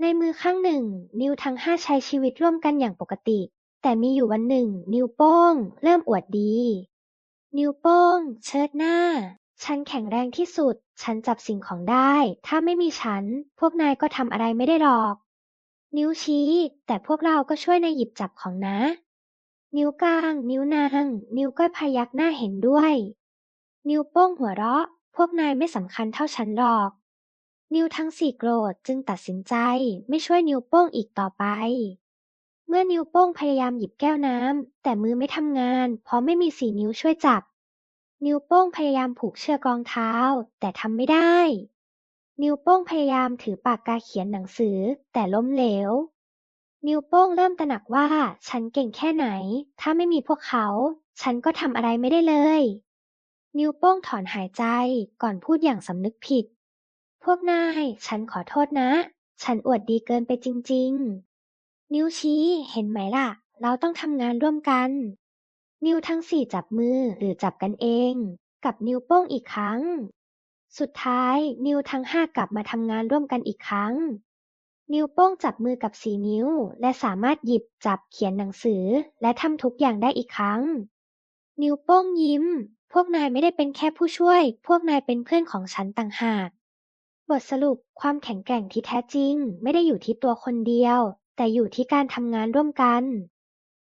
ในมือข้างหนึ่ง นิ้วทั้งห้าใช้ชีวิตร่วมกันอย่างปกติ แต่มีอยู่วันหนึ่ง นิ้วโป้ง เริ่มอวดดี นิ้วโป้ง เชิดหน้า ฉันแข็งแรงที่สุด ฉันจับสิ่งของได้ ถ้าไม่มีฉัน พวกนายก็ทำอะไรไม่ได้หรอก นิ้วชี้ แต่พวกเราก็ช่วยในหยิบจับของนะ นิ้วกลาง นิ้วนาง นิ้วก้อยพยักหน้าเห็นด้วย นิ้วโป้งหัวเราะ พวกนายไม่สำคัญเท่าฉันหรอก นิวทั้งสี่โกรธจึงตัดสินใจไม่ช่วยนิ้วโป้งอีกต่อไป เมื่อนิ้วโป้งพยายามหยิบแก้วน้ำแต่มือไม่ทำงาน เพราะไม่มีสี่นิ้วช่วยจับ นิ้วโป้งพยายามผูกเชือกรองเท้า แต่ทำไม่ได้ นิ้วโป้งพยายามถือปากกาเขียนหนังสือ แต่ล้มเหลว นิ้วโป้งเริ่มตระหนักว่า ฉันเก่งแค่ไหน ถ้าไม่มีพวกเขา ฉันก็ทำอะไรไม่ได้เลย นิ้วโป้งถอนหายใจก่อนพูดอย่างสำนึกผิด พวกนาย ฉันขอโทษนะ ฉันอวดดีเกินไปจริง ๆ นิ้วชี้เห็นไหมล่ะ เราต้องทำงานร่วมกัน นิ้วทั้งสี่จับมือหรือจับกันเอง กับนิ้วโป้งอีกครั้ง สุดท้ายนิ้วทั้งห้ากลับมาทำงานร่วมกันอีกครั้ง นิ้วโป้งจับมือกับสี่นิ้ว และสามารถหยิบจับเขียนหนังสือ และทำทุกอย่างได้อีกครั้ง นิ้วโป้งยิ้ม พวกนายไม่ได้เป็นแค่ผู้ช่วย พวกนายเป็นเพื่อนของฉันต่างหาก บทสรุปความแข็งแกร่งที่แท้จริงไม่ได้อยู่ที่ตัวคนเดียว แต่อยู่ที่การทำงานร่วมกัน